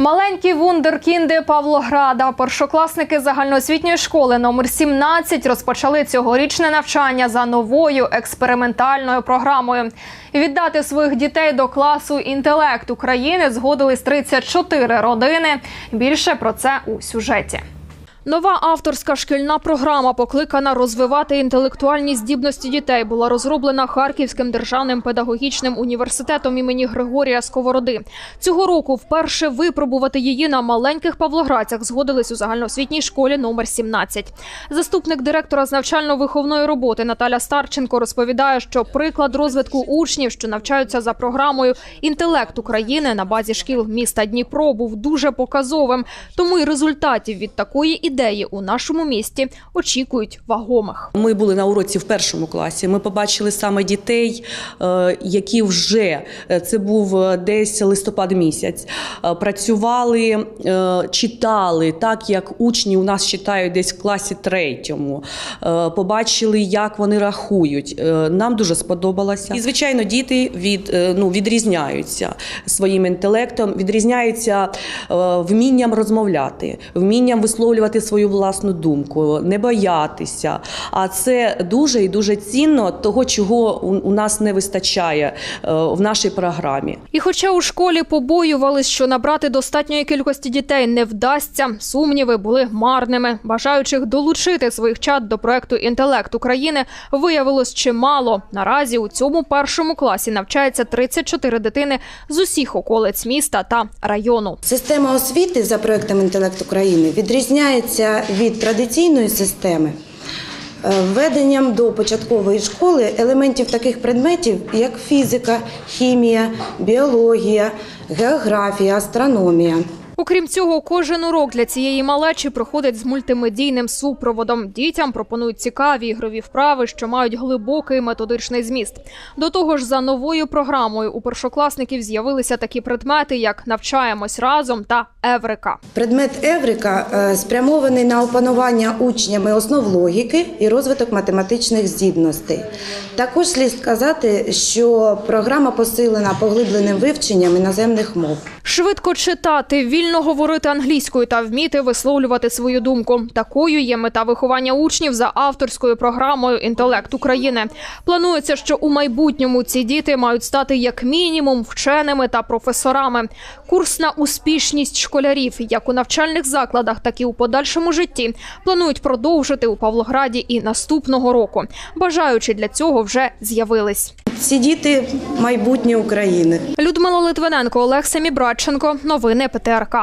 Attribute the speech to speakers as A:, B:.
A: Маленькі вундеркінди Павлограда, першокласники загальноосвітньої школи номер 17 розпочали цьогорічне навчання за новою експериментальною програмою. Віддати своїх дітей до класу інтелект України згодились 34 родини. Більше про це у сюжеті. Нова авторська шкільна програма, покликана розвивати інтелектуальні здібності дітей, була розроблена Харківським державним педагогічним університетом імені Григорія Сковороди. Цього року вперше випробувати її на маленьких павлоградцях згодились у загальноосвітній школі номер 17. Заступник директора з навчально-виховної роботи Наталя Старченко розповідає, що приклад розвитку учнів, що навчаються за програмою інтелект України на базі шкіл міста Дніпро, був дуже показовим. Тому й результатів від такої ідеї у нашому місті очікують вагомих.
B: Ми були на уроці в першому класі. Ми побачили саме дітей, е, які вже е, це був е, десь листопад місяць. Працювали, читали так, як учні у нас читають десь в класі третьому. Побачили, як вони рахують. Нам дуже сподобалося. І звичайно, діти від ну відрізняються своїм інтелектом, відрізняються вмінням розмовляти, вмінням висловлювати свою власну думку, не боятися. А це дуже і дуже цінно того, чого у, у нас не вистачає е, в нашій програмі.
A: І хоча у школі побоювались, що набрати достатньої кількості дітей не вдасться, сумніви були марними. Бажаючих долучити своїх чат до проекту Інтелект України виявилось чимало. Наразі у цьому першому класі навчається 34 дитини з усіх околиць міста та району.
C: Система освіти за проектом Інтелект України відрізняється від традиційної системи е, введенням до початкової школи елементів таких предметів, як фізика, хімія, біологія, географія, астрономія.
A: Окрім цього, кожен урок для цієї малечі проходить з мультимедійним супроводом. Дітям пропонують цікаві ігрові вправи, що мають глибокий методичний зміст. До того ж, за новою програмою у першокласників з'явилися такі предмети, як навчаємось разом та Еврика.
C: Предмет Еврика е, спрямований на опанування учнями основ логіки і розвиток математичних здібностей. Також слід сказати, що програма посилена поглибленим вивченням іноземних мов.
A: Швидко читати, вільно говорити англійською та вміти висловлювати свою думку. Такою є мета виховання учнів за авторською програмою Інтелект України. Планується, що у майбутньому ці діти мають стати як мінімум вченими та професорами. Курс на успішність школярів, як у навчальних закладах, так і у подальшому житті, планують продовжити у Павлограді і наступного року. Бажаючі для цього вже з'явились.
C: Ці діти майбутнє України.
A: Людмила Литвиненко, Олег Семібраченко Новини ПТРК.